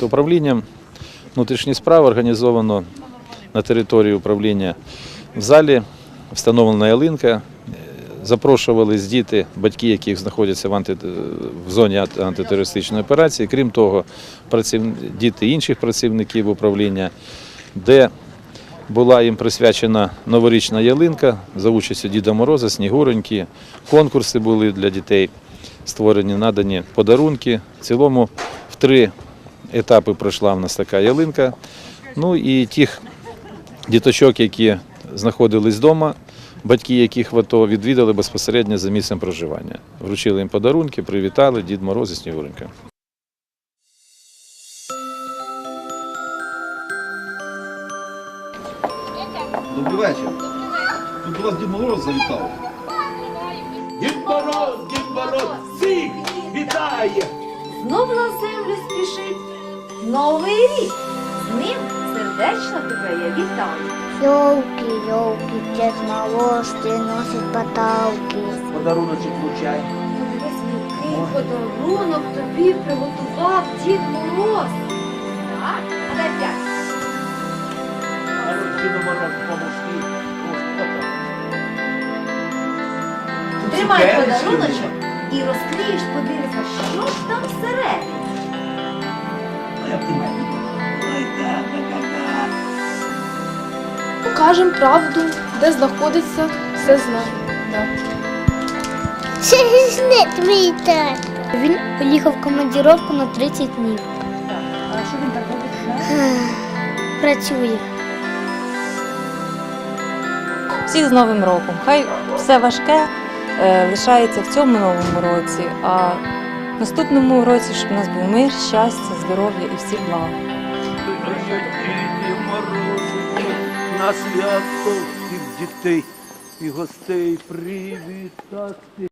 Управлінням внутрішніх справ організовано на території управління в залі встановлена ялинка. Запрошувались діти, батьки, яких знаходяться в, анти... в зоні ан- антитерористичної операції. Крім того, праців... діти інших працівників управління, де була їм присвячена новорічна ялинка за участю Діда Мороза, Снігуроньки. Конкурси були для дітей створені, надані подарунки. В цілому в три етапи пройшла в нас така ялинка. Ну і тих діточок, які знаходились вдома, батьки яких в АТО відвідали безпосередньо за місцем проживання. Вручили їм подарунки, привітали Дід Мороз і Снігуренька. Добрий вечір. Тут до вас Дід Мороз завітав. Дід Мороз, Дід Мороз, всіх вітає! Знов на землю спішить новий рік. З ним сердечно тебе я вітаю. Елки, елки, Дед Мороз приносит поталки. Подаруночок вручай. Який подарунок тобі приготував Дід Мороз. Так, а дай п'ять. А Діду Мороз, поможи. Тримай подаруночок і розкриєш, подивишся, що ж там всередині. Покажемо правду, де знаходиться, все знаємо. Це не твій тато. Він поїхав в командировку на 30 днів. А що він так робить? Працює. Всіх з Новим роком. Хай все важке е, лишається в цьому новому році, а наступному році, щоб у нас був мир, щастя, здоров'я і всі блага. На свято всіх дітей і гостей привітати.